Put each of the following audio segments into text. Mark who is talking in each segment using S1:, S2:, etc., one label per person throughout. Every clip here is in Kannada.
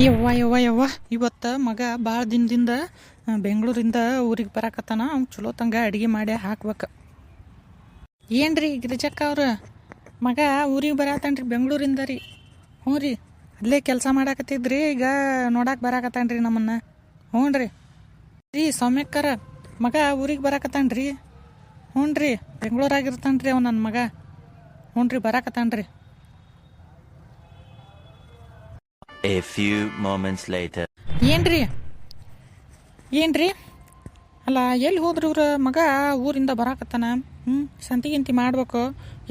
S1: ಯವ್ವ ಯವ್ವ ಯವ್ವ. ಇವತ್ತು ಮಗ ಭಾಳ ದಿನದಿಂದ ಬೆಂಗಳೂರಿಂದ ಊರಿಗೆ ಬರಾಕತ್ತಾನ. ಅವ್ನು ಚಲೋ ತಂಗ ಅಡುಗೆ ಮಾಡಿ ಹಾಕ್ಬೇಕು. ಏನ್ರಿ ಗಿರಿಜಕ್ಕ ಅವ್ರ? ಮಗ ಊರಿಗೆ ಬರತ್ತಾನ್ರಿ ಬೆಂಗಳೂರಿಂದ ರೀ. ಹ್ಞೂ ರೀ. ಅಲ್ಲೇ ಕೆಲಸ ಮಾಡಾಕತ್ತಿದ್ರಿ, ಈಗ ನೋಡಕ್ಕೆ ಬರಾಕತ್ತಾನ್ರಿ ನಮ್ಮನ್ನ. ಹ್ಞೂ ರೀ. ರೀ, ಸೌಮ್ಯಕ್ಕರ ಮಗ ಊರಿಗೆ ಬರಾಕತ್ತಾನ್ರಿ. ಹ್ಞೂ ರೀ. ಬೆಂಗಳೂರಾಗಿರ್ತಾನ್ರಿ ಅವ ನನ್ನ ಮಗ. ಹ್ಞೂ ರೀ, ಬರಾಕತ್ತಾನ್ರಿ.
S2: A few moments later.
S1: ಏನ್ರಿ? ಏನ್ರಿ? ಅಲ್ಲ ಎಲ್ಲಿ ಹೋದ್ರಿ ಇವ್ರ ಮಗ ಊರಿಂದ ಬರಾಕತ್ತಾನ? ಹ್ಞೂ ಸಂತಿ ಗಿಂತಿ ಮಾಡ್ಬೇಕು.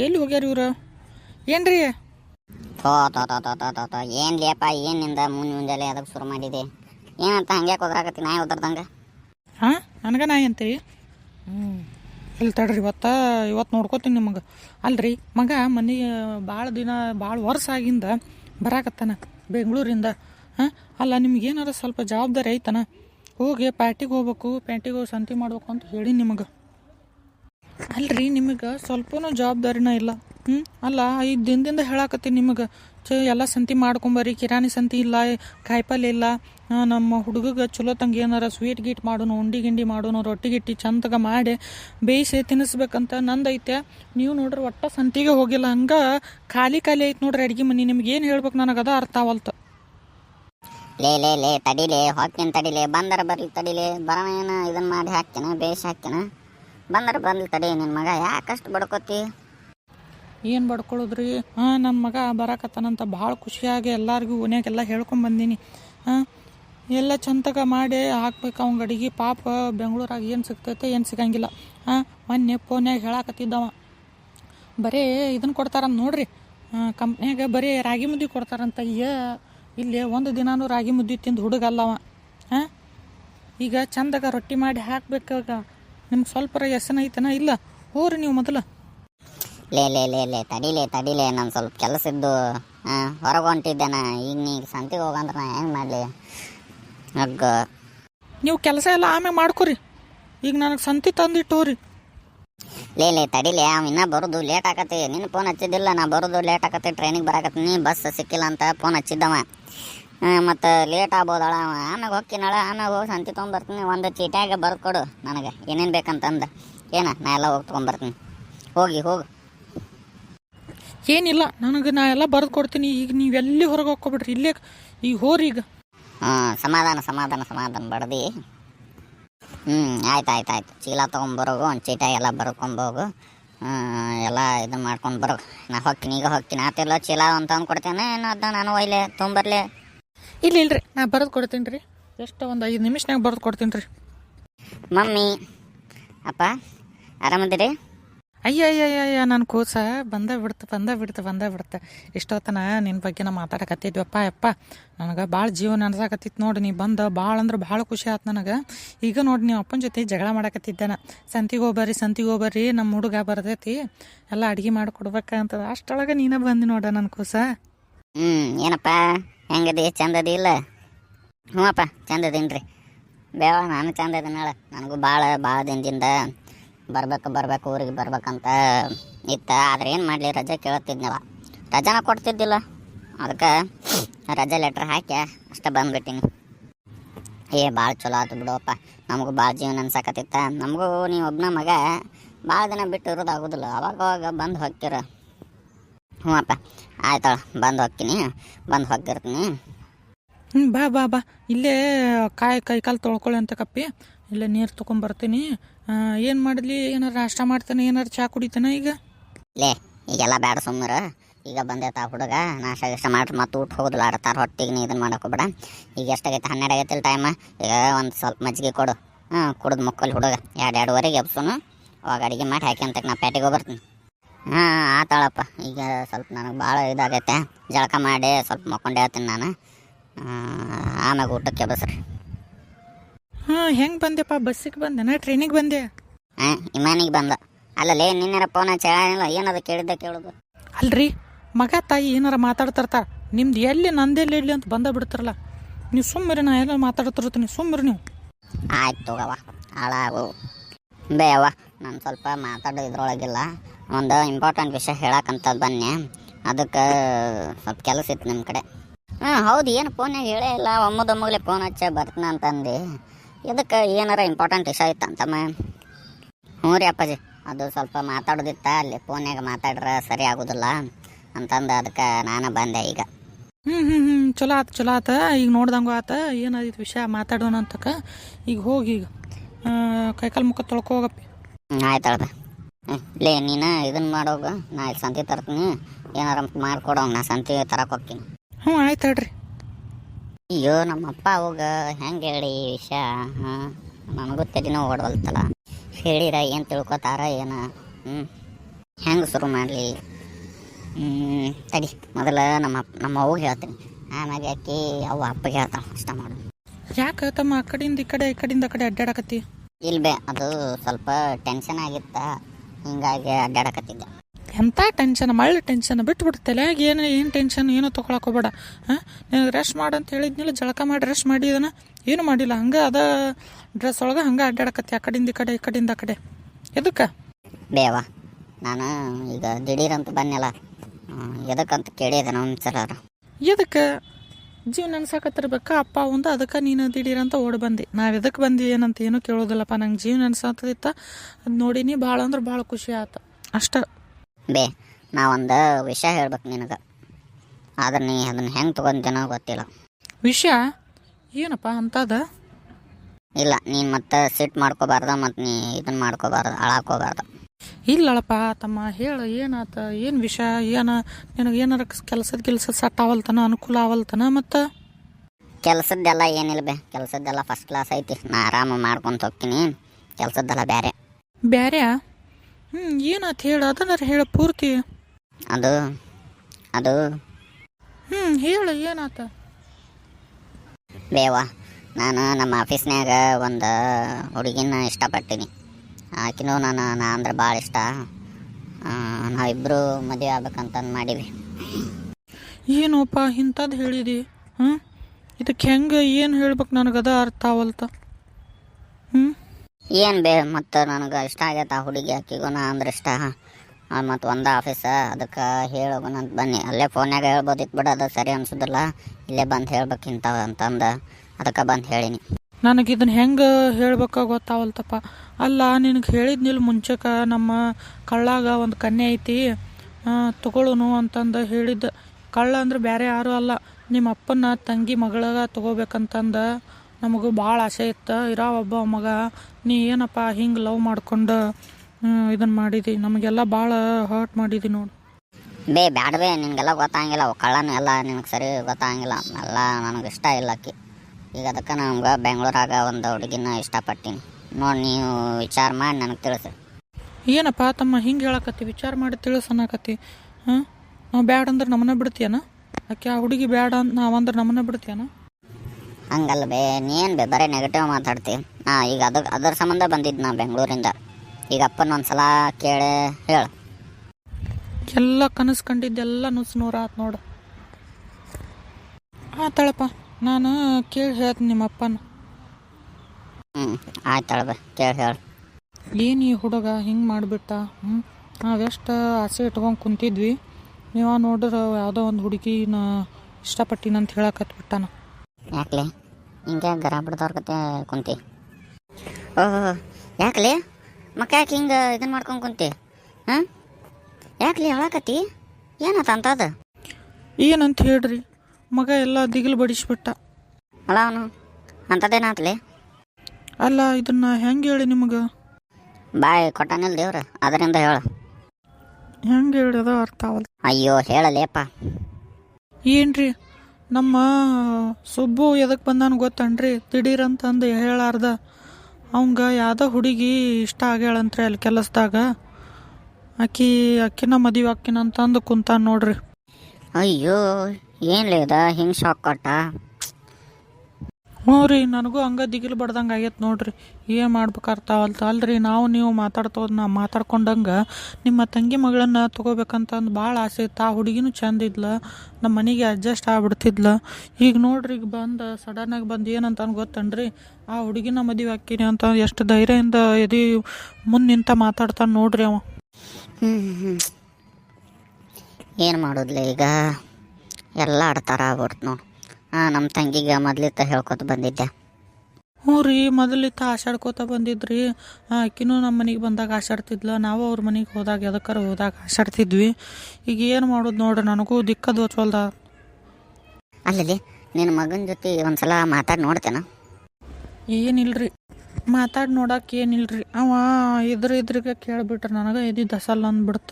S1: ಎಲ್ಲಿ ಹೋಗ್ಯಾರ ಇವ್ರು? ಏನ್ರಿ?
S3: ಥೋ ಥೋ ಥೋ ಥೋ ಥೋ ಥೋ ಏನು ಲೇಪ ಏನಿಂದ ಮುಂಜ್ ಮುಂಜಾನೆ ಅದಕ್ಕೆ ಶುರು ಮಾಡಿದೆ? ಏನಂತ ಹಂಗೆ ಕುದ್ರಾಕತ್ತಿ ನಾಯಿ ಉದ್ರದಂಗೆ?
S1: ಹಾಂ ನನಗ ನಾ ಅಂತೀರಿ ಹ್ಞೂ ಇಲ್ಲಿ ತಡ್ರಿ ಇವತ್ತ ಇವತ್ತು ನೋಡ್ಕೋತೀನಿ ನಿಮಗೆ. ಅಲ್ರಿ ಮಗ ಮನೆ ಭಾಳ ದಿನ ಭಾಳ ವರ್ಷ ಆಗಿಂದ ಬರಾಕತ್ತಾನ. ಬೆಂಗಳೂರಿಂದ, ಹಾಂ? ಅಲ್ಲ, ನಿಮ್ಗೆ ಏನಾರ ಸ್ವಲ್ಪ ಜವಾಬ್ದಾರಿ ಐತನ? ಹೋಗಿ ಪ್ಯಾಟಿಗೆ ಹೋಗ್ಬೇಕು ಪ್ಯಾಟಿಗೆ ಹೋಗಿ ಸಂತಿ ಮಾಡ್ಬೇಕು ಅಂತ ಹೇಳಿ ನಿಮಗೆ. ಅಲ್ರಿ, ನಿಮಗೆ ಸ್ವಲ್ಪನೂ ಜವಾಬ್ದಾರಿನ ಇಲ್ಲ. ಹ್ಞೂ ಅಲ್ಲ, ಐದು ದಿನದಿಂದ ಹೇಳಾಕತ್ತೀನಿ ನಿಮಗೆ. ಚ ಎಲ್ಲ ಸಂತಿ ಮಾಡ್ಕೊಂಬರ್ರಿ ಕಿರಾಣಿ ಸಂತಿ ಇಲ್ಲ, ಕಾಯಿಪಲ್ಲೆ ಇಲ್ಲ. ನಮ್ಮ ಹುಡುಗಗೆ ಚಲೋ ತಂಗ ಏನಾರ ಸ್ವೀಟ್ ಗೀಟ್ ಮಾಡೋನು, ಉಂಡಿ ಗಿಂಡಿ ಮಾಡೋನು, ರೊಟ್ಟಿ ಗಿಟ್ಟಿ ಚಂದಗ ಮಾಡಿ ಬೇಯಿಸಿ ತಿನ್ನಿಸ್ಬೇಕಂತ ನಂದೈತೆ ನೀವು ನೋಡ್ರಿ ಒಟ್ಟ ಸಂತಿಗೆ ಹೋಗಿಲ್ಲ. ಹಂಗೆ ಖಾಲಿ ಖಾಲಿ ಐತೆ ನೋಡ್ರಿ ಅಡ್ಗೆ ಮನೆ. ನಿಮ್ಗೆ ಏನು ಹೇಳ್ಬೇಕು ನನಗದ ಅರ್ಥ ಅವಲ್ತು
S3: ಲೇ ಲೇ ಲೇ, ತಡಿಲೆ ಹೊಕ್ಕಿನ ತಡಿಲೆ. ಬಂದರ ಬರ್ಲಿ ತಡಿಲೆ. ಬರವೇನ ಇದನ್ನ ಮಾಡಿ ಹಾಕ್ತೇನೆ, ಬೇಯಿಸಿ ಹಾಕ್ತೇನೆ. ಬಂದರ ಬರ್ಲಿ ತಡಿ ನಿನ್ನ ಮಗ. ಯಾಕಷ್ಟು ಬಡ್ಕೋತಿ?
S1: ಏನು ಬಡ್ಕೊಳ್ಳೋದ್ರಿ ಹಾಂ ನನ್ನ ಮಗ ಬರಾಕತ್ತಾನಂತ ಭಾಳ ಖುಷಿಯಾಗಿ ಎಲ್ಲರಿಗೂ ಓನ್ಯಾಗೆಲ್ಲ ಹೇಳ್ಕೊಂಡ್ ಬಂದೀನಿ. ಹಾಂ, ಎಲ್ಲ ಚಂತಗ ಮಾಡಿ ಹಾಕ್ಬೇಕು ಅವ್ನ ಅಡಿಗೆ. ಪಾಪ ಬೆಂಗಳೂರಾಗ ಏನು ಸಿಗ್ತೈತೆ ಏನು ಸಿಗಂಗಿಲ್ಲ. ಹಾಂ, ಮೊನ್ನೆ ಫೋನ್ಯಾಗ ಹೇಳಾಕತ್ತಿದ್ದವ. ಬರೀ ಇದನ್ನು ಕೊಡ್ತಾರಂತ ನೋಡ್ರಿ. ಕಂಪ್ನ್ಯಾಗ ಬರೀ ರಾಗಿ ಮುದ್ದೆ ಕೊಡ್ತಾರಂತ. ಅಯ್ಯ ಇಲ್ಲಿ ಒಂದು ದಿನಾನೂ ರಾಗಿ ಮುದ್ದೆ ತಿಂದು ಹುಡುಗ ಅಲ್ಲವ ಹಾಂ, ಈಗ ಚಂದಾಗ ರೊಟ್ಟಿ ಮಾಡಿ ಹಾಕ್ಬೇಕಾಗ ನಿಮ್ಗೆ ಸ್ವಲ್ಪ ಹೆಸನ ಐತನ? ಇಲ್ಲ. ಹೋರಿ ನೀವು ಮೊದಲು.
S3: ಲೇ ಲೇ ಲೇ ಲೇ ತಡಿಲೇ ತಡಿಲೇ ನಾನು ಸ್ವಲ್ಪ ಕೆಲಸ ಇದ್ದು ಹಾಂ ಹೊರಗೆ ಹೊಂಟಿದ್ದೇನ. ಈಗ ನೀ ಸಂತಿಗೆ ಹೋಗಂದ್ರೆ ನಾ ಹೆಂಗೆ ಮಾಡಲಿ? ಅಗ್ಗ.
S1: ನೀವು ಕೆಲಸ ಎಲ್ಲ ಆಮೇಲೆ ಮಾಡ್ಕೊರಿ. ಈಗ ನನಗೆ ಸಂತಿ ತಂದಿಟ್ಟೋರಿ
S3: ಲೇ ಲೇ ತಡಿಲೇ ಅವ ಇನ್ನೂ ಬರೋದು ಲೇಟ್ ಆಗತ್ತೆ ನಿನ್ನ ಫೋನ್ ಹಚ್ಚಿದ್ದಿಲ್ಲ ನಾ ಬರೋದು ಲೇಟ್ ಆಗತ್ತೆ ಟ್ರೈನಿಗೆ ಬರಾಕತ್ತೀನಿ ಬಸ್ ಸಿಕ್ಕಿಲ್ಲ ಅಂತ ಫೋನ್ ಹಚ್ಚಿದ್ದವ. ಮತ್ತು ಲೇಟ್ ಆಗ್ಬೋದಳ ಅವ. ಆಮ್ಯಾಗ ಹೋಗ್ತೀನಳ ಆಮೇಲೆ ಹೋಗಿ ಸಂತಿ ತೊಗೊಂಬರ್ತೀನಿ. ಒಂದು ಚೀಟ್ಯಾಗ ಬರ್ದು ಕೊಡು ನನಗೆ. ಏನೇನು ಬೇಕಂತಂದು. ಏನ ನಾ ಎಲ್ಲ ಹೋಗಿ ತೊಗೊಂಬರ್ತೀನಿ. ಹೋಗಿ ಹೋಗು.
S1: ಏನಿಲ್ಲ ನನಗೆ ನಾ ಎಲ್ಲ ಬರೆದು ಕೊಡ್ತೀನಿ ಈಗ ನೀವು ಎಲ್ಲಿ ಹೊರಗೆ ಹೋಗ್ಕೊಬಿಡ್ರಿ ಇಲ್ಲೇ ಈಗ ಹೋರಿ ಈಗ.
S3: ಹಾಂ ಸಮಾಧಾನ ಸಮಾಧಾನ ಸಮಾಧಾನ ಬಡದಿ. ಹ್ಞೂ ಆಯ್ತು ಆಯ್ತು ಆಯ್ತು. ಚೀಲ ತೊಗೊಂಬರೋಗು ಒಂದು ಚೀಟ ಎಲ್ಲ ಬರ್ಕೊಂಬೋಗು ಎಲ್ಲ ಇದು ಮಾಡ್ಕೊಂಡು ಬರೋ. ನಾ ಹೋಗ್ತೀನಿ ಈಗ ಹೋಗ್ತೀನಿ. ಆತಿಲ್ಲ ಚೀಲ ಅಂತ ತಂದು ಕೊಡ್ತೇನೆ ಏನು ಅದನ್ನ ನಾನು ಒಯ್ಲೆ ತೊಗೊಂಬರ್ಲಿ?
S1: ಇಲ್ಲ ಇಲ್ರಿ ನಾ ಬರೆದು ಕೊಡ್ತೀನಿ ರೀ ಎಷ್ಟು ಒಂದು ಐದು ನಿಮಿಷನಾಗ ಬರೆದು ಕೊಡ್ತೀನಿ ರೀ
S3: ಮಮ್ಮಿ ಅಪ್ಪ ಆರಾಮದಿರಿ?
S1: ಅಯ್ಯ ಅಯ್ಯ ಅಯ್ಯ ನನ್ನ ಕೂಸ, ಬಂದ ಬಿಡ್ತು ಬಂದ ಬಿಡ್ತು ಬಂದ ಬಿಡ್ತು. ಇಷ್ಟೊತ್ತನ ನಿನ್ನ ಬಗ್ಗೆ ನಾ ಮಾತಾಡಕತ್ತಿದ್ವಪ್ಪ, ಯಪ್ಪ. ನನಗೆ ಭಾಳ ಜೀವನ ಅನ್ಸಾಕತ್ತಿತ್ತು ನೋಡಿ, ನೀ ಬಂದ ಭಾಳ ಅಂದ್ರೆ ಭಾಳ ಖುಷಿ ಆಯ್ತು ನನಗೆ. ಈಗ ನೋಡಿ ನೀವು ಅಪ್ಪನ ಜೊತೆ ಜಗಳ ಮಾಡಕತ್ತಿದ್ದಾನ. ಸಂತಿಗೆ ಹೋಗ್ಬರ್ರಿ ಸಂತಿಗೆ ಹೋಗ್ಬರ್ರಿ ನಮ್ಮ ಹುಡುಗ ಬರ್ತೈತಿ. ಎಲ್ಲ ಅಡುಗೆ ಮಾಡಿಕೊಡ್ಬೇಕಂತ ಅಷ್ಟೊಳಗೆ ನೀನೇ ಬಂದು ನೋಡ ನನ್ನ ಕೂಸ.
S3: ಹ್ಞೂ ಏನಪ್ಪ, ಹೆಂಗದಿ, ಚಂದದಿ ಇಲ್ಲ? ಹ್ಞೂ ಅಪ್ಪ ಚಂದದೀನಿ ರೀ ಬೇವ, ನಾನು ಚಂದ ನಾಳೆ ನನಗೂ ಭಾಳ ಭಾಳ ದಿನದಿಂದ ಬರ್ಬೇಕು ಬರ್ಬೇಕು, ಊರಿಗೆ ಬರ್ಬೇಕಂತ ಇತ್ತ. ಆದ್ರೆ ಏನು ಮಾಡಲಿ, ರಜೆ ಕೇಳ್ತಿದ್ನವ ರಜಾನ ಕೊಡ್ತಿದ್ದಿಲ್ಲ. ಅದಕ್ಕೆ ರಜೆ ಲೆಟ್ರ್ ಹಾಕಿ ಅಷ್ಟೇ ಬಂದ್ಬಿಟ್ಟಿನಿ. ಏ ಭಾಳ ಚಲೋ ಆಯ್ತು ಬಿಡಪ್ಪ. ನಮಗೂ ಭಾಳ ಜೀವನ ಅನ್ಸಕತ್ತಿತ್ತ. ನಮಗೂ ನೀವು ಒಬ್ಬನ ಮಗ ಭಾಳ ದಿನ ಬಿಟ್ಟು ಇರೋದು ಅವಾಗವಾಗ ಅವಾಗ ಅವಾಗ ಬಂದು ಹೋಗ್ತೀರ. ಹ್ಞೂ ಅಪ್ಪ ಆಯ್ತಳ ಬಂದು ಹೋಗ್ತೀನಿ. ಬಂದು ಹೋಗ್ತಿರ್ತೀನಿ.
S1: ಹ್ಞೂ ಬಾ ಬಾ ಬಾ. ಇಲ್ಲೇ ಕಾಯಿ, ಕೈ ಕಾಲು ತೊಳ್ಕೊಳ್ಳಿ ಅಂತ ಕಪ್ಪಿ. ಇಲ್ಲೇ ನೀರು ತೊಗೊಂಬರ್ತೀನಿ ಏನು ಮಾಡಿದ್ಲಿ? ಏನಾರು ನಾಷ್ಟ ಮಾಡ್ತಾನೆ, ಏನಾರು ಚಾ ಕುಡಿತಾನೆ ಈಗ?
S3: ಲೇ, ಈಗೆಲ್ಲ ಬೇಡ ಸುಮ್ಮರು ಈಗ ಬಂದೈತ ಆ ಹುಡುಗ, ನಾಷ್ಟ ಗಿಷ್ಟ ಮಾಡ್ರಿ, ಮತ್ತೆ ಊಟ ಹೋಗುದಿಲ್ಲ. ಆಡ್ತಾರ ಹೊಟ್ಟಿಗೆ ನೀ ಇದನ್ನು ಮಾಡೋಕೆ ಹೋಗ್ಬೇಡ. ಈಗ ಎಷ್ಟಾಗೈತೆ? ಹನ್ನೆರಡು ಆಗೈತಿಲ್ಲ ಟೈಮ್ ಈಗ ಒಂದು ಸ್ವಲ್ಪ ಮಜ್ಜಿಗೆ ಕೊಡು. ಹಾಂ, ಕುಡ್ದು ಮಕ್ಕಳು ಹುಡುಗ. ಎರಡು, ಎರಡುವರೆಗೆ ಎಬ್ಸೋನು. ಅವಾಗ ಅಡುಗೆ ಮಾಡಿ ಹಾಕಿ ಅಂತ ನಾ ಪೇಟೆಗೆ ಹೋಗ್ಬರ್ತೀನಿ. ಹಾಂ, ಆತಾಳಪ್ಪ. ಈಗ ಸ್ವಲ್ಪ ನನಗೆ ಭಾಳ ಇದಾಗೈತೆ. ಜಳಕ ಮಾಡಿ ಸ್ವಲ್ಪ ಮಕ್ಕೊಂಡು ಹೇಳ್ತೀನಿ ನಾನು. ಆಮ್ಯಾಗ ಊಟಕ್ಕೆ ಬಸ್ರಿ
S1: ಹಾಂ ಹೆಂಗೆ ಬಂದೆಪ್ಪ ಬಸ್ಸಿಗೆ ಬಂದೆ. ಟ್ರೈನಿಗೆ ಬಂದೆ.
S3: ಹಾಂ ಇಮಾನಿಗೆ ಬಂದ ಅಲ್ಲಲೇ ನಿನ್ನೆರ ಫೋನ್ ಚೆನ್ನಾಗಿಲ್ಲ ಏನದ ಕೇಳಿದ್ದೆ ಕೇಳೋದು?
S1: ಅಲ್ರಿ ಮಗ ತಾಯಿ ಏನಾರ ಮಾತಾಡ್ತಿರ್ತಾರ. ನಿಮ್ದು ಎಲ್ಲಿ ನಂದೆಲ್ಲಿ ಎಲ್ಲಿ ಅಂತ ಬಂದ ಬಿಡ್ತಾರಲ್ಲ. ನೀವು ಸುಮ್ಮರಿ ನಾ ಎಲ್ಲ ಮಾತಾಡ್ತಿರ್ತೀನಿ. ಸುಮ್ಮರಿ ನೀವು.
S3: ಆಯ್ತು ತಗೋವ ಹಾಳಾಗು. ಬೇವ ನಾನು ಸ್ವಲ್ಪ ಮಾತಾಡೋ ಇದ್ರೊಳಗಿಲ್ಲ. ಒಂದು ಇಂಪಾರ್ಟೆಂಟ್ ವಿಷಯ ಹೇಳಕ್ಕಂತ ಬನ್ನಿ. ಅದಕ್ಕೆ ಸ್ವಲ್ಪ ಕೆಲಸ ಇತ್ತು ನಿಮ್ಮ ಕಡೆ. ಹಾಂ ಹೌದು ಏನು ಫೋನ್ಯಾಗ ಹೇಳೇ ಇಲ್ಲ. ಒಮ್ಮದೊಮ್ಮಗಲೇ ಫೋನ್ ಹಚ್ಚ ಬರ್ತೀನಿ ಅಂತಂದು ಇದಕ್ಕೆ ಏನಾರ ಇಂಪಾರ್ಟೆಂಟ್ ವಿಷಯ ಇತ್ತಂತಮ್ಮ ಹ್ಞೂ ರೀ ಅಪ್ಪಾಜಿ ಅದು ಸ್ವಲ್ಪ ಮಾತಾಡೋದಿತ್ತ ಅಲ್ಲಿ ಫೋನ್ಯಾಗ ಮಾತಾಡ್ರೆ ಸರಿ ಆಗೋದಿಲ್ಲ ಅಂತಂದು ಅದಕ್ಕೆ ನಾನು ಬಂದೆ ಈಗ.
S1: ಹ್ಞೂ ಹ್ಞೂ ಹ್ಞೂ ಚಲೋ ಆತು ಚಲೋ ಆತ ಈಗ ನೋಡ್ದಂಗೆ ಆತ ಏನಾದಿತ್ತು ವಿಷಯ ಮಾತಾಡೋಣ ಅಂತಕ ಈಗ ಹೋಗಿ ಈಗ. ಕೈಕಾಲು ಮುಖ ತೊಳ್ಕೊ ಹೋಗಪ್ಪಿ.
S3: ಆಯ್ತು ಅಳ್ದ. ಲೇ ನೀನು ಇದನ್ನು ಮಾಡೋಗ ನಾ ಇಲ್ಲಿ ಸಂತಿ ತರ್ತೀನಿ ಏನಾರ ಮಾಡ್ಕೊಡೋಂಗ ನಾ ಸಂತಿ ತರಕ್ಕೆ ಹೋಗ್ತೀನಿ.
S1: ಹ್ಞೂ ಆಯ್ತು ಹೇಳ್ರಿ
S3: ಅಯ್ಯೋ ನಮ್ಮ ಅಪ್ಪ ಅವಾಗ ಹೆಂಗೆ ಹೇಳಿ ಈ ವಿಷಯ? ಹಾಂ ನನಗೂ ತಲೆನೋ ಓಡವಲ್ತಲ್ಲ. ಹೇಳಿರ ಏನು ತಿಳ್ಕೊತಾರ ಏನು? ಹ್ಞೂ ಹೆಂಗೆ ಶುರು ಮಾಡಲಿ? ಹ್ಞೂ ತಡಿ ಮೊದಲು ನಮ್ಮ ಅಪ್ಪ ನಮ್ಮ ಅವ್ಗೆ ಹೇಳ್ತೀನಿ. ಆಮ್ಯಾಗ ಆಕಿ ಅವ್ವ ಅಪ್ಪಗೆ ಹೇಳ್ತಾಳೆ ಇಷ್ಟ ಮಾಡು.
S1: ಯಾಕೆ ತಮ್ಮ ಆ ಕಡೆಯಿಂದ ಈ ಕಡೆ ಈ ಕಡೆಯಿಂದ ಆ ಕಡೆ ಅಡ್ಡಾಡಕತ್ತಿ?
S3: ಇಲ್ಲ ಬೇ ಅದು ಸ್ವಲ್ಪ ಟೆನ್ಷನ್ ಆಗಿತ್ತ ಹಿಂಗಾಗಿ ಅಡ್ಡಾಡಕತ್ತಿದ್ದೆ.
S1: ಎಂಥ ಟೆನ್ಷನ್ ಮಳೆ ಟೆನ್ಷನ್ ಬಿಟ್ಟು ಬಿಡ್ತಲ್ಲ ಏನು ಏನು ಟೆನ್ಷನ್ ಏನೂ ಹೋಗ್ಬೇಡ. ಹಾಂ? ನಿನಗೆ ರೆಸ್ಟ್ ಮಾಡು ಅಂತ ಹೇಳಿದ್ನಿಲ್ಲ ಜಳಕ ಮಾಡಿ ರೆಸ್ಟ್ ಮಾಡಿದನ ಏನು ಮಾಡಿಲ್ಲ. ಹಂಗೆ ಅದ ಡ್ರೆಸ್ ಒಳಗೆ ಹಂಗೆ ಅಡ್ಡಾಡಕತ್ತೆ ಆ ಕಡೆಯಿಂದ ಈ ಕಡೆ ಈ ಕಡೆಯಿಂದ ಆ ಕಡೆ. ಎದಕ್ಕೆ?
S3: ಬೇವ ನಾನು ಈಗ ದಿಢೀರಂತ ಬನ್ನಲ್ಲ ಎದಕ್ಕಂತ ಕೇಳಿದೆ ಒಂದ್ಸಲ
S1: ಎದಕ್ಕೆ? ಜೀವ ನೆನ್ಸಾಕತ್ತಿರ್ಬೇಕ ಅಪ್ಪ ಒಂದು ಅದಕ್ಕೆ ನೀನು ದಿಢೀರಂತ ಓಡಿ ಬಂದೆ. ನಾವು ಎದಕ್ಕೆ ಬಂದ್ವಿ ಏನಂತ ಏನೂ ಕೇಳೋದಿಲ್ಲಪ್ಪ ನಂಗೆ ಜೀವ ನೆನ್ಸಾತದಿತ್ತ. ಅದು ನೋಡಿನಿ ಭಾಳ ಅಂದ್ರೆ ಭಾಳ ಖುಷಿ ಆಯ್ತು ಅಷ್ಟ.
S3: ಬೇ ನಾ ಒಂದು ವಿಷಯ ಹೇಳ್ಬೇಕು ನಿನಗೆ. ಆದ್ರೆ ನೀ ಅದನ್ನ ಹೆಂಗೆ ತೊಗೊಂತೇನೋ ಗೊತ್ತಿಲ್ಲ.
S1: ವಿಷಯ? ಏನಪ್ಪ ಅಂತದ?
S3: ಇಲ್ಲ ನೀನು ಮತ್ತೆ ಸಿಟ್ ಮಾಡ್ಕೋಬಾರ್ದ ಮತ್ತು ನೀ ಇದನ್ನ ಮಾಡ್ಕೋಬಾರ್ದು ಹಾಳಾಕೋಬಾರ್ದು
S1: ಇಲ್ಲಪ್ಪ ತಮ್ಮ ಹೇಳು ಏನಾತ ಏನು ವಿಷಯ ಏನ ನಿನಗೆ ಏನಾರ ಕೆಲಸದ ಕೆಲಸ ಸಟ್ ಅವಲ್ತನ ಅನುಕೂಲ ಅವಲ್ತನ ಮತ್ತು?
S3: ಕೆಲಸದ್ದೆಲ್ಲ ಏನಿಲ್ಲ ಬೇ ಕೆಲಸದ್ದೆಲ್ಲ ಫಸ್ಟ್ ಕ್ಲಾಸ್ ಐತಿ ನಾ ಆರಾಮ ಮಾಡ್ಕೊಂತ ಹೋಗ್ತೀನಿ ಕೆಲಸದ್ದೆಲ್ಲ ಬೇರೆ
S1: ಬ್ಯಾರೆ? ಹ್ಞೂ ಏನಾತ ಹೇಳು? ಅದನ್ನ ಹೇಳು ಪೂರ್ತಿ.
S3: ಅದು ಅದು.
S1: ಹ್ಞೂ ಹೇಳು ಏನಾತ?
S3: ಬೇವ ನಾನು ನಮ್ಮ ಆಫೀಸ್ನ್ಯಾಗ ಒಂದು ಹುಡುಗಿನ ಇಷ್ಟಪಟ್ಟಿನಿ ಆಕಿನೂ ನಾನು ನಾ ಅಂದ್ರೆ ಭಾಳ ಇಷ್ಟ. ನಾವಿಬ್ಬರು ಮದುವೆ ಆಗ್ಬೇಕಂತಂದು ಮಾಡೀವಿ.
S1: ಏನೋಪ್ಪ ಇಂಥದ್ದು ಹೇಳಿದಿ? ಹ್ಞೂ ಇದಕ್ಕೆ ಹೆಂಗೆ ಏನು ಹೇಳ್ಬೇಕು ನನಗದ ಅರ್ಥ ಅವಲ್ತ ಹ್ಞೂ
S3: ಏನು ಬೇ, ಮತ್ತು ನನಗೆ ಇಷ್ಟ ಆಗೈತೆ ಆ ಹುಡುಗಿ ಆಕಿಗೂ ಅಂದ್ರೆ ಇಷ್ಟ. ಮತ್ತು ಒಂದು ಆಫೀಸ ಅದಕ್ಕೆ ಹೇಳೋಗೋಣ ಅಂತ ಬನ್ನಿ. ಅಲ್ಲೇ ಫೋನ್ಯಾಗ ಹೇಳ್ಬೋದಿತ್ತು ಬಿಡ, ಅದು ಸರಿ ಅನ್ಸೋದಿಲ್ಲ. ಇಲ್ಲೇ ಬಂದು ಹೇಳ್ಬೇಕಿಂತ ಅಂತಂದು, ಅದಕ್ಕೆ ಬಂದು ಹೇಳಿನಿ.
S1: ನನಗೆ ಇದನ್ನ ಹೆಂಗೆ ಹೇಳ್ಬೇಕ ಗೊತ್ತಾವಲ್ತಪ್ಪ. ಅಲ್ಲ, ನಿನಗೆ ಹೇಳಿದ್ನಿಲ್ಲ ಮುಂಚೆಕ ನಮ್ಮ ಕಳ್ಳಾಗ ಒಂದು ಕನ್ಯೆ ಐತಿ. ತಗೊಳುನು ಅಂತಂದು ಹೇಳಿದ್ದ. ಕಳ್ಳ ಅಂದ್ರೆ ಬೇರೆ ಯಾರೂ ಅಲ್ಲ. ನಿಮ್ಮ ಅಪ್ಪನ ತಂಗಿ ಮಗಳಾಗ ತಗೋಬೇಕಂತಂದು ನಮಗೂ ಭಾಳ ಆಸೆ ಇತ್ತು. ಇರೋ ಒಬ್ಬ ಮಗ ನೀ ಏನಪ್ಪ ಹಿಂಗೆ ಲವ್ ಮಾಡ್ಕೊಂಡು ಇದನ್ನು ಮಾಡಿದಿ? ನಮಗೆಲ್ಲ ಭಾಳ ಹರ್ಟ್ ಮಾಡಿದಿ ನೋಡು.
S3: ಬೇ ಬ್ಯಾಡ ಬೇ ನಿನಗೆಲ್ಲ ಗೊತ್ತಾಗಿಲ್ಲ ಅವು ಕಳ್ಳನು ಎಲ್ಲ ನಿನಗೆ ಸರಿ ಗೊತ್ತಾಗಿಲ್ಲ ಎಲ್ಲ ನನಗೆ ಇಷ್ಟ ಇಲ್ಲ ಅಕ್ಕಿ. ಈಗ ಅದಕ್ಕೆ ನಮ್ಗೆ ಬೆಂಗಳೂರಾಗ ಒಂದು ಹುಡುಗಿನ ಇಷ್ಟಪಟ್ಟೀನಿ. ನೋಡಿ ನೀವು ವಿಚಾರ ಮಾಡಿ ನನಗೆ ತಿಳಿಸಿ.
S1: ಏನಪ್ಪ ತಮ್ಮ ಹಿಂಗೆ ಹೇಳಕತ್ತಿ? ವಿಚಾರ ಮಾಡಿ ತಿಳಿಸನಕತ್ತಿ ಹಾಂ ನಾವು ಬ್ಯಾಡ ಅಂದ್ರೆ ನಮ್ಮನ್ನ ಬಿಡ್ತೀಯನ? ಆಕೆ ಆ ಹುಡುಗಿ ಬ್ಯಾಡ ಅಂತ ನಾವಂದ್ರೆ ನಮ್ಮನ್ನ ಬಿಡ್ತೀಯನ?
S3: ಹಂಗಲ್ಲ ಬೇ ನೀನು ಬೇ ಬರೀ ನೆಗೆಟಿವ್ ಮಾತಾಡ್ತಿ. ಹಾಂ ಈಗ ಅದು ಅದರ ಸಂಬಂಧ ಬಂದಿದ್ದು ನಾ ಬೆಂಗಳೂರಿಂದ. ಈಗ ಅಪ್ಪನ ಒಂದು ಸಲ ಕೇಳಿ ಹೇಳು.
S1: ಎಲ್ಲ ಕನಸು ಕಂಡಿದ್ದೆಲ್ಲ ನುಸ್ ನೂರ ಆತು ನೋಡು. ಆತಾಳಪ್ಪ ನಾನು ಕೇಳಿ ಹೇಳ್ತೀನಿ ನಿಮ್ಮ ಅಪ್ಪನ
S3: ಹ್ಞೂ ಆಯ್ತು ಬೇ ಕೇಳಿ ಹೇಳು.
S1: ಏನು ಈ ಹುಡುಗ ಹಿಂಗೆ ಮಾಡಿಬಿಟ್ಟ? ಹ್ಞೂ ನಾವೆಷ್ಟು ಆಸೆ ಇಟ್ಕೊಂಡು ಕುಂತಿದ್ವಿ. ನೀವು ನೋಡಿದ್ರೆ ಯಾವುದೋ ಒಂದು ಹುಡುಗಿನ ಇಷ್ಟಪಟ್ಟಿನಂತ ಹೇಳಕತ್ಬಿಟ್ಟಾನ
S3: ಯಾಕ್ಲೆ? ಹಿಂಗೆ ಗರ ಬಿಡ್ದವ್ರ ಕತೆ. ಕುಂತಿ ಓಹ್ ಯಾಕ್ಲೆ? ಮಕ್ಕ ಯಾಕೆ ಹಿಂಗೆ ಇದನ್ನು ಮಾಡ್ಕೊಂಡು ಕುಂತಿ? ಹಾಂ? ಯಾಕಲೆ ಹೇಳಕತ್ತಿ? ಅಂತ ಅದು?
S1: ಏನಂತ ಹೇಳ್ರಿ? ಮಗ ಎಲ್ಲ ದಿಗಿಲು ಬಡಿಸ್ಬಿಟ್ಟ.
S3: ಅಲ್ಲ ಅವನು ಅಂಥದ್ದೇನಾತ್ಲೆ
S1: ಅಲ್ಲ ಇದನ್ನ ಹೆಂಗೆ ಹೇಳಿ ನಿಮಗೆ?
S3: ಬಾಯ್ ಕೊಟ್ಟಾನಿಲ್ಲ ದೇವ್ರ ಅದರಿಂದ ಹೇಳು.
S1: ಹೆಂಗೆ ಹೇಳಿದ ಅರ್ಥ ಆಗಲ್ಲ
S3: ಅಯ್ಯೋ ಹೇಳಲೇಪ್ಪ
S1: ಏನ್ರಿ? ನಮ್ಮ ಸುಬ್ಬು ಎದಕ್ಕೆ ಬಂದಾನು ಗೊತ್ತನ್ರಿ? ದಿಢೀರ್ ಅಂತಂದು ಹೇಳಾರ್ದ. ಅವಂಗ ಯಾವುದೋ ಹುಡುಗಿ ಇಷ್ಟ ಆಗ್ಯಾಳಂತ್ರಿ ಅಲ್ಲಿ ಕೆಲಸದಾಗ. ಆಕಿ ಅಕ್ಕಿನ ಮದುವೆ ಅಕ್ಕಿನ ಅಂತಂದು ಕುಂತಾನ ನೋಡ್ರಿ.
S3: ಅಯ್ಯೋ ಏನ್ಲೇ ಇದ? ಹಿಂಗೆ ಶಾಕ್ ಕೊಟ್ಟ?
S1: ಹ್ಞೂ ರೀ ನನಗೂ ಹಂಗ ದಿಗಿಲು ಬಡ್ದಂಗೆ ಆಗೈತೆ ನೋಡ್ರಿ. ಏನು ಮಾಡ್ಬೇಕು ಅರ್ಥ ಅಲ್ರಿ, ನಾವು ನೀವು ಮಾತಾಡ್ತೋದು ನಾ ಮಾತಾಡ್ಕೊಂಡಂಗೆ ನಿಮ್ಮ ತಂಗಿ ಮಗಳನ್ನ ತೊಗೋಬೇಕಂತಂದು ಭಾಳ ಆಸೆ ಇತ್ತು. ಆ ಹುಡುಗಿನೂ ಚಂದ ಇದ್ಲ ನಮ್ಮ ಮನೆಗೆ ಅಡ್ಜಸ್ಟ್ ಆಗ್ಬಿಡ್ತಿದ್ಲ. ಈಗ ನೋಡ್ರಿ, ಈಗ ಬಂದು ಸಡನ್ನಾಗಿ ಬಂದು ಏನಂತ ಗೊತ್ತನ್ರಿ? ಆ ಹುಡುಗಿನ ಮದುವೆ ಹಾಕಿನಿ ಅಂತ ಎಷ್ಟು ಧೈರ್ಯದಿಂದ ಎದಿ ಮುಂದೆ ನಿಂತ ಮಾತಾಡ್ತಾನೆ ನೋಡ್ರಿ ಅವ.
S3: ಏನು ಮಾಡೋದ್ಲೆ ಈಗ? ಎಲ್ಲ ಆಡ್ತಾರ ಆಗ್ಬಿಡ್ತು ನೋಡಿ. ಹಾಂ ನಮ್ಮ ತಂಗಿಗೆ ಮೊದ್ಲಿತ್ತ ಹೇಳ್ಕೊತ ಬಂದಿದ್ದೆ.
S1: ಹ್ಞೂ ರೀ ಮೊದಲಿತ್ತ ಆಶಾಡ್ಕೋತ ಬಂದಿದ್ರಿ. ಆಕಿನೂ ನಮ್ಮ ಮನೆಗೆ ಬಂದಾಗ ಆಶಾಡ್ತಿದ್ಲು ನಾವು ಅವ್ರ ಮನೆಗೆ ಹೋದಾಗ ಎದಕ್ಕಾರ ಹೋದಾಗ ಆಶಾಡ್ತಿದ್ವಿ ಈಗ ಏನು ಮಾಡೋದು ನೋಡ್ರಿ ನನಗೂ ದಿಕ್ಕ ದೋಚವಲ್ದ
S3: ಅಲ್ಲಲ್ಲಿ ನಿನ್ನ ಮಗನ ಜೊತೆ ಒಂದ್ಸಲ ಮಾತಾಡಿ ನೋಡ್ತೇನ?
S1: ಏನಿಲ್ರಿ ಮಾತಾಡಿ ನೋಡಕ್ಕೆ ಏನಿಲ್ರಿ. ಅವ ಇದ್ರ ಇದ್ರಿಗೆ ಕೇಳಿಬಿಟ್ರೆ ನನಗೆ ಇದು ದಸಲ್ ಅಂದ್ಬಿಡ್ತ.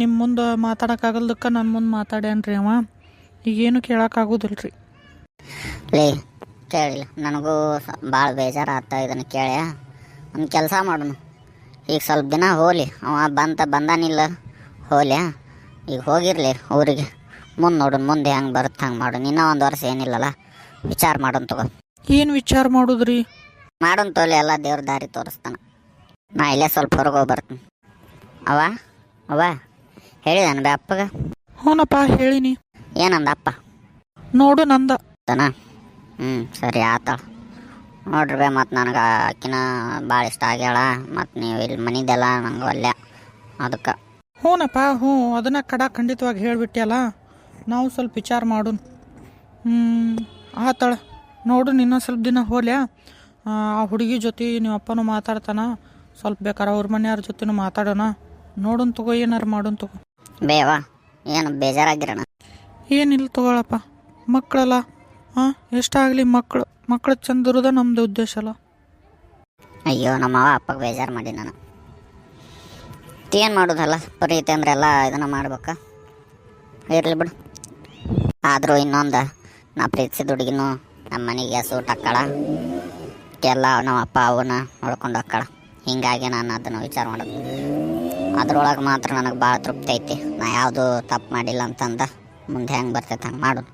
S1: ನಿಮ್ಮ ಮುಂದೆ ಮಾತಾಡೋಕ್ಕಾಗಲ್ದಕ್ಕೆ ನನ್ನ ಮುಂದೆ ಮಾತಾಡ್ಯಾನ್ರಿ ಅವ. ಈಗೇನು ಕೇಳೋಕ್ಕಾಗೋದಿಲ್ರಿ.
S3: ಲೇ ಕೇಳಿಲ್ಲ ನನಗೂ ಭಾಳ ಬೇಜಾರಾತ ಇದನ್ನು ಕೇಳಿ. ಒಂದು ಕೆಲಸ ಮಾಡೋಣ ಈಗ ಸ್ವಲ್ಪ ದಿನ ಹೋಲಿ. ಅವ ಬಂತ ಬಂದಾನಿಲ್ಲ. ಹೋಲ್ಯ? ಈಗ ಹೋಗಿರಲಿ ಊರಿಗೆ. ಮುಂದೆ ನೋಡೋಣ ಮುಂದೆ ಹೆಂಗೆ ಬರುತ್ತೆ ಹಂಗೆ ಮಾಡೋಣ ಇನ್ನೂ ಒಂದು ವರ್ಷ ಏನಿಲ್ಲಲ್ಲ. ವಿಚಾರ ಮಾಡೋಣ ತಗೋ.
S1: ಏನು ವಿಚಾರ ಮಾಡೋದ್ರಿ?
S3: ಮಾಡೋಣ ತೋಲಿ ಎಲ್ಲ ದೇವ್ರ ದಾರಿ ತೋರಿಸ್ತಾನೆ. ನಾ ಇಲ್ಲೇ ಸ್ವಲ್ಪ ಹೊರಗೆ ಹೋಗಿ ಬರ್ತೀನಿ. ಅವ ಅವ ಹೇಳಿದಾನ ಬೇ ಅಪ್ಪಗ?
S1: ಹ್ಞೂನಪ್ಪ ಹೇಳಿನಿ.
S3: ಏನಂದ ಅಪ್ಪ?
S1: ನೋಡು ನಂದ.
S3: ತನ? ಹ್ಞೂ ಸರಿ ಆತ. ನೋಡ್ರಿ ಬೇ ಮತ್ತು ನನಗೆ ಆಕಿನ ಭಾಳ ಇಷ್ಟ ಆಗ್ಯಾಳ. ಮತ್ತು ನೀವು ಇಲ್ಲಿ ಮನಿದೆಲ್ಲ ನಂಗೆ ಒಲ್ಲೆ ಅದಕ್ಕೆ
S1: ಹ್ಞೂನಪ್ಪ ಹ್ಞೂ ಅದನ್ನ ಕಡ ಖಂಡಿತವಾಗಿ ಹೇಳ್ಬಿಟ್ಟಿಯಲ್ಲ ನಾವು ಸ್ವಲ್ಪ ವಿಚಾರ ಮಾಡೋಣ. ಹ್ಞೂ ಆತಾಳ ನೋಡು ಇನ್ನೊಂದು ಸ್ವಲ್ಪ ದಿನ ಹೋಲ್ಯ. ಆ ಹುಡುಗಿ ಜೊತೆ ನಿಮ್ಮ ಅಪ್ಪನೂ ಮಾತಾಡ್ತಾನ ಸ್ವಲ್ಪ ಬೇಕಾರ ಅವ್ರ ಮನೆಯವ್ರ ಜೊತೆನೂ ಮಾತಾಡೋಣ. ನೋಡೋಣ ತಗೋ ಏನಾರು ಮಾಡೋಣ ತಗೋ.
S3: ಬೇವಾ ಏನು ಬೇಜಾರಾಗಿರೋಣ.
S1: ಏನಿಲ್ಲ ತಗೊಳಪ್ಪ ಮಕ್ಕಳಲ್ಲ. ಹಾಂ, ಎಷ್ಟಾಗಲಿ ಮಕ್ಕಳು ಮಕ್ಕಳು ಚಂದ ಇರೋದ ನಮ್ಮದು ಉದ್ದೇಶ ಅಲ್ಲ.
S3: ಅಯ್ಯೋ, ನಮ್ಮ ಮಾವ ಅಪ್ಪಗೆ ಬೇಜಾರು ಮಾಡಿ ನಾನು. ಏನು ಮಾಡೋದಲ್ಲ, ಪ್ರೀತಿ ಅಂದ್ರೆ ಎಲ್ಲ ಇದನ್ನು ಮಾಡ್ಬೇಕಾ. ಇರಲಿ ಬಿಡು. ಆದರೂ ಇನ್ನೊಂದು, ನಾ ಪ್ರೀತಿಸಿದ ಹುಡುಗಿನೂ ನಮ್ಮ ಮನೆಗೆ ಸೂಟ್ ಹಾಕ್ಕಾಳ. ಎಲ್ಲ ನಮ್ಮ ಅಪ್ಪ, ಅವನ್ನ ನೋಡ್ಕೊಂಡು ಹಾಕ್ಕಾಳ. ಹೀಗಾಗಿ ನಾನು ಅದನ್ನು ವಿಚಾರ ಮಾಡೋದು. ಅದ್ರೊಳಗೆ ಮಾತ್ರ ನನಗೆ ಭಾಳ ತೃಪ್ತಿ ಐತಿ. ನಾ ಯಾವುದು ತಪ್ಪು ಮಾಡಿಲ್ಲ ಅಂತಂದ, ಮುಂದೆ ಹೆಂಗೆ ಬರ್ತೈತೆ ಹಂಗೆ ಮಾಡೋದು.